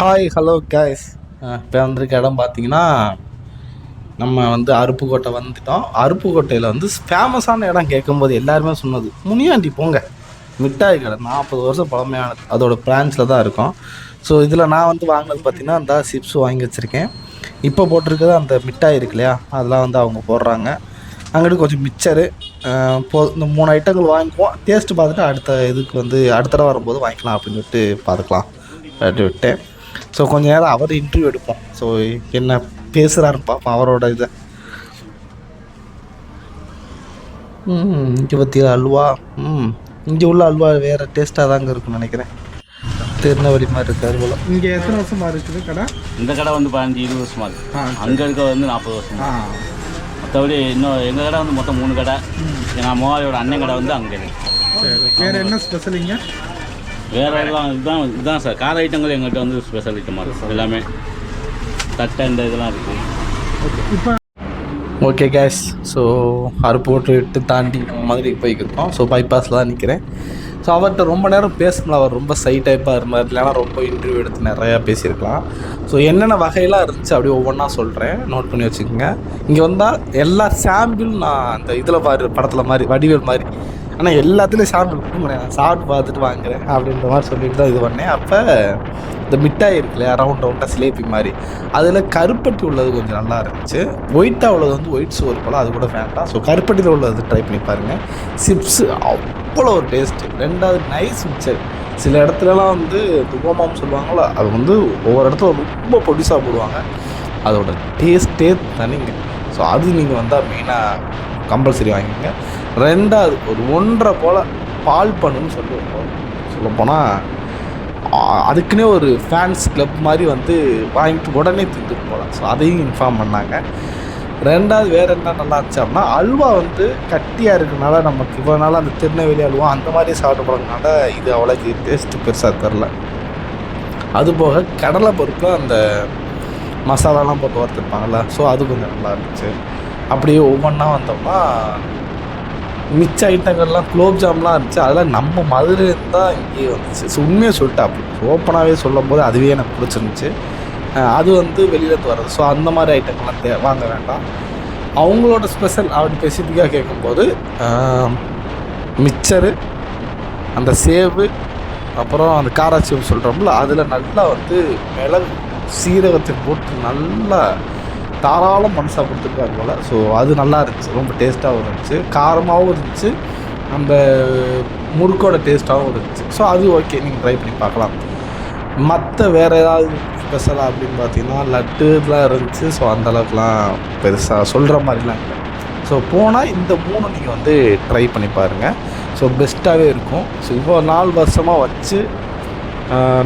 Hi hello case இப்போ வந்திருக்க இடம் பார்த்தீங்கன்னா நம்ம வந்து அருப்புக்கோட்டை வந்துட்டோம். அருப்புக்கோட்டையில் வந்து ஃபேமஸான இடம் கேட்கும்போது எல்லாருமே சொன்னது முனியாண்டி போங்க. மிட்டாய் கடை நாற்பது வருஷம் பழமையானது. அதோட பிரான்ச்சில் தான் இருக்கும். ஸோ இதில் நான் வந்து வாங்கினது பார்த்தீங்கன்னா அந்த சிப்ஸ் வாங்கி வச்சுருக்கேன். இப்போ போட்டிருக்கிறது அந்த மிட்டாய் இருக்கு இல்லையா அதெல்லாம் வந்து அவங்க போடுறாங்க. அங்கிட்டு கொஞ்சம் மிச்சரு போ இந்த மூணு ஐட்டங்கள் வாங்கிக்குவோம். டேஸ்ட்டு பார்த்துட்டு அடுத்த இதுக்கு வந்து அடுத்த தடவை வரும்போது வாங்கிக்கலாம் அப்படின்னு சொல்லிட்டு பார்த்துக்கலாம். அப்படி விட்டேன். ஸோ கொஞ்ச நேரம் அவர் இன்டர்வியூ எடுப்போம் ஸோ என்ன பேசுகிறாருன்னு பார்ப்போம் அவரோட இதை. ம் இங்கே பற்றியா அல்வா? ம் இங்கே உள்ள அல்வா வேறு டேஸ்ட்டாக தாங்க இருக்குன்னு நினைக்கிறேன். திருநெல்வேலி மாதிரி இருக்காது போல் இங்கே எத்தனை வருஷமா இருக்குது கடை? இந்த கடை வந்து பதினஞ்சு இருபது வருஷமா இருக்கு. ஆ, அங்கே இருக்க வந்து நாற்பது வருஷமா மற்றபடி இன்னும் எங்கள் கடை வந்து மொத்தம் மூணு கடை. எங்கள் மோவாரியோட அண்ணன் கடை வந்து அங்கே இருக்கு. சரி. வேற என்ன ஸ்பெஷல் இங்கே? வேற எல்லாம் இதுதான் இதுதான் சார். கார ஐட்டங்கள் எங்கள்கிட்ட வந்து ஸ்பெஷல் ஐட்டமாக இருக்கும் எல்லாமே தட்டை இந்த இதெல்லாம் இருக்குது ஓகே இப்போ ஓகே கேஸ் ஸோ அருப்புக்கோட்டை விட்டு தாண்டி மதுரைக்கு போய்க்கிருக்கோம் ஸோ பைபாஸில் தான் நிற்கிறேன் ஸோ அவர்கிட்ட ரொம்ப நேரம் பேசல அவர் ரொம்ப சை டைப்பாக இருந்தார் இல்லைனா ரொம்ப இன்டர்வியூ எடுத்து நிறையா பேசியிருக்கலாம். ஸோ என்னென்ன வகையெல்லாம் இருந்துச்சு அப்படியே ஒவ்வொன்றா சொல்கிறேன் நோட் பண்ணி வச்சுக்கோங்க. இங்கே வந்தால் எல்லா சாம்பிள் நான் அந்த இதில் பாரு படத்தில் மாதிரி வடிவேல் மாதிரி ஆனால் எல்லாத்துலேயும் சாப்பிட்டு கொடுக்க நான் சாப்பிட்டு பார்த்துட்டு வாங்குறேன் அப்படின்ற மாதிரி சொல்லிட்டு தான் இது பண்ணேன். அப்போ இந்த மிட்டாய் இருக்குல்ல ரவுண்ட் ரவுண்டாக சிலேபி மாதிரி. அதில் கருப்பட்டி உள்ளது கொஞ்சம் நல்லா இருந்துச்சு. ஒயிட்டாக உள்ளது வந்து ஒயிட் சோறு போல் அது கூட வேண்டாம். ஸோ கருப்பட்டியில் உள்ளது ட்ரை பண்ணி பாருங்கள் சிப்ஸு அவ்வளோ ஒரு டேஸ்ட்டு ரெண்டாவது நைஸ் மிக்சர் சில இடத்துலலாம் வந்து இந்த சொல்லுவாங்களோ அது வந்து ஒவ்வொரு இடத்துல ரொம்ப பொடிசாக போடுவாங்க. அதோட டேஸ்ட்டே தனிங்க. ஸோ அது நீங்கள் வந்தால் மெயினாக கம்பல்சரி வாங்கிக்கோங்க. ரெண்டாவது ஒரு ஒன்றரை போல் பால் பண்ணுன்னு சொல்லுவோம் சொல்லப்போனால் அதுக்குன்னே ஒரு ஃபேன்ஸ் கிளப் மாதிரி வந்து வாங்கிட்டு உடனே திண்டுட்டு போகலாம் ஸோ அதையும் இன்ஃபார்ம் பண்ணாங்க. ரெண்டாவது வேறு என்ன நல்லா இருந்துச்சு அப்படின்னா அல்வா வந்து கட்டியாக இருக்கனால நமக்கு இவ்வளோ நாள் அந்த திருநெல்வேலி அல்வா அந்த மாதிரி சாப்பிட்டு போகிறதுனால இது அவ்வளோக்கு டேஸ்ட்டு பெருசாக தெரில அதுபோக கடலை பருப்பு அந்த மசாலாலாம் போட்டு வறுத்துருப்பாங்கள்ல ஸோ அது கொஞ்சம் நல்லா இருந்துச்சு. அப்படியே ஒவ்வொன்றா வந்தோம்னா மிச்ச ஐட்டங்கள்லாம் குலோப் ஜாம்லாம் இருந்துச்சு. அதெல்லாம் நம்ம மதுரையிலேருந்து தான் இங்கேயே வந்துச்சு. உண்மையாக சொல்லிட்டு அப்படி ஓப்பனாகவே சொல்லும் போது அதுவே எனக்கு பிடிச்சிருந்துச்சு. அது வந்து வெளியிலேருந்து வர்றது. ஸோ அந்த மாதிரி ஐட்டங்கள்லாம் தே வாங்க வேண்டாம். அவங்களோட ஸ்பெஷல் அப்படி ஸ்பெசிஃபிக்காக கேட்கும்போது மிக்சரு அந்த சேவு அப்புறம் அந்த காராச்சேவு சொல்கிறோம்ல அதில் நல்லா வந்து மிளகு சீரகத்தை போட்டு நல்லா தாராளம் மனசாக கொடுத்துருக்காரு போல். ஸோ அது நல்லா இருந்துச்சு. ரொம்ப டேஸ்ட்டாகவும் இருந்துச்சு. காரமாகவும் இருந்துச்சு. அந்த முறுக்கோட டேஸ்ட்டாகவும் இருந்துச்சு. ஸோ அது ஓகே நீங்கள் ட்ரை பண்ணி பார்க்கலாம். மற்ற வேறு ஏதாவது ஸ்பெஷலாக அப்படின்னு பார்த்தீங்கன்னா லட்டுலாம் இருந்துச்சு. ஸோ அந்தளவுக்குலாம் பெருசாக சொல்கிற மாதிரிலாம் இல்லை. ஸோ போனால் இந்த மூணு நீங்கள் வந்து ட்ரை பண்ணி பாருங்கள் ஸோ பெஸ்ட்டாகவே இருக்கும். ஸோ இவ்வளோ நாலு வருஷமாக வச்சு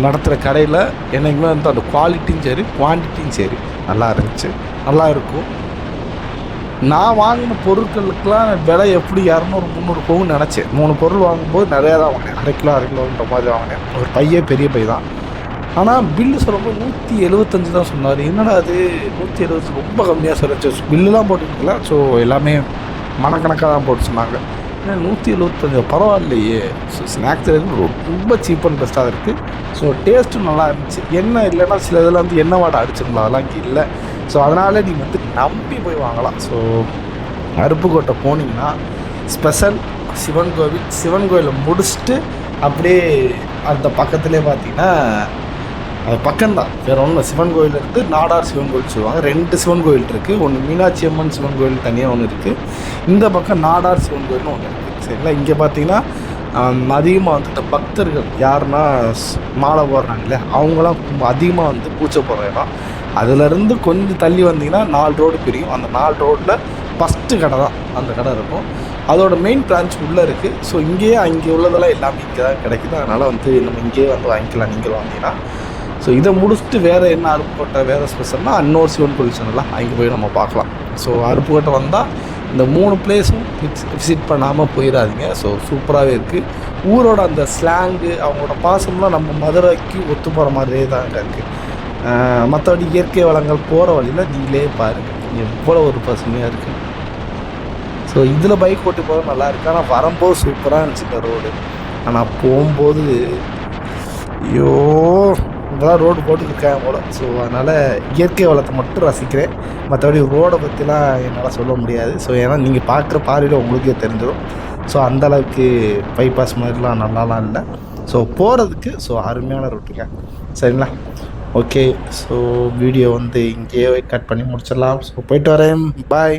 நடத்துகிற கடையில் என்றைக்குமே வந்து அந்த குவாலிட்டியும் சரி குவான்டிட்டியும் சரி நல்லா இருந்துச்சு. நல்லா இருக்கும் நான் வாங்கின பொருட்களுக்கெலாம் விலை எப்படி? இரநூறு முந்நூறு போகும்னு நினச்சேன். மூணு பொருள் வாங்கும்போது நிறையா தான் வாங்கினேன். அரை கிலோ அரை கிலோன்ற மாதிரி வாங்கினேன். ஒரு பையே பெரிய பை தான். ஆனால் பில்லு சொல்லும்போது நூற்றி எழுபத்தஞ்சு தான் சொன்னார். என்னடா அது நூற்றி எழுபது ரொம்ப கம்மியாக சொல்லிச்சு பில்லுலாம் போட்டுருக்கல ஸோ எல்லாமே மனக்கணக்காக தான் போட்டு சொன்னாங்க. ஏன்னா நூற்றி எழுபத்தஞ்சு பரவாயில்லையே. ஸோ ஸ்நாக்ஸ் ரொம்ப சீப் அண்ட் பெஸ்ட்டாக இருக்குது ஸோ டேஸ்ட்டும் நல்லா இருந்துச்சு. என்ன இல்லைன்னா சில இதில் வந்து என்ன வாடை அடிச்சிருந்தோம் அதெல்லாம் இங்கே இல்லை. ஸோ அதனால் நீங்கள் வந்து நம்பி போய் வாங்கலாம். ஸோ அருப்புக்கோட்டை போனீங்கன்னா ஸ்பெஷல் சிவன் கோவில் சிவன் கோயிலை முடிச்சுட்டு அப்படியே அந்த பக்கத்துலேயே பார்த்தீங்கன்னா அது பக்கம்தான். வேறு ஒன்றும் சிவன் கோயில் இருக்குது நாடார் சிவன் கோயில் சொல்லுவாங்க. ரெண்டு சிவன் கோயில் இருக்குது ஒன்று மீனாட்சி அம்மன் சிவன் கோயில் தனியாக ஒன்று இருக்குது இந்த பக்கம் நாடார் சிவன் கோயில்னு ஒன்று இருக்குது சரிங்களா? இங்கே பார்த்தீங்கன்னா அதிகமாக வந்து இந்த பக்தர்கள் யாருன்னா மாலை போடுறாங்க இல்லையா? அவங்களாம் அதிகமாக வந்து பூச்சை போடுற இடம். அதுலேருந்து கொஞ்சம் தள்ளி வந்தீங்கன்னா நாலு ரோடு பிரியும். அந்த நாலு ரோட்டில் ஃபஸ்ட்டு கடை தான். அந்த கடை இருக்கும். அதோட மெயின் பிரான்ச் உள்ளே இருக்குது ஸோ இங்கேயே அங்கே உள்ளதெல்லாம் எல்லாமே இங்கே தான் கிடைக்குது. அதனால் வந்து நம்ம இங்கேயே வந்து வாங்கிக்கலாம். நீங்கள் வாங்கினா. ஸோ இதை முடிச்சுட்டு வேறு என்ன அருப்புக்கோட்டை வேறு ஸ்பெஷல்னால் அன்னோர் சிவன் கோயில் சொன்னலாம் அங்கே போய் நம்ம பார்க்கலாம். ஸோ அருப்புக்கோட்டை வந்தால் இந்த மூணு பிளேஸும் விசிட் பண்ணாமல் போயிடாதீங்க. ஸோ சூப்பராகவே இருக்குது ஊரோட அந்த ஸ்லாங்கு அவங்களோட பாசம்லாம் நம்ம மதுரைக்கு ஒத்து போகிற மாதிரியே தான் அங்கே இருக்குது மற்றபடி இயற்கை வளங்கள் போகிற வழியில் நீங்களே பாருங்கள் எவ்வளோ ஒரு பசுமையாக இருக்குது ஸோ இதில் பைக் ஓட்டி போக நல்லா இருக்கு. ஆனால் வரும்போது சூப்பராக இருந்துச்சு இந்த ரோடு ஆனால் போகும்போது ஐயோ இதெல்லாம் ரோடு போட்டுருக்காங்க போல். ஸோ அதனால் இயற்கை வளத்தை மட்டும் ரசிக்கிறேன். மற்றபடி ரோடை பற்றிலாம் என்னால் சொல்ல முடியாது. ஸோ ஏன்னா நீங்கள் பார்க்குற பார்வையில் உங்களுக்கே தெரிஞ்சிடும் ஸோ அந்தளவுக்கு பைபாஸ் மாதிரிலாம் நல்லாலாம் இல்லை. ஸோ போகிறதுக்கு ஸோ அருமையான ரூட்டுங்க சரிங்களா? ஓகே ஸோ வீடியோ வந்து இங்கேயே கட் பண்ணி முடிச்சிடலாம். ஸோ போயிட்டு வரேன். பாய்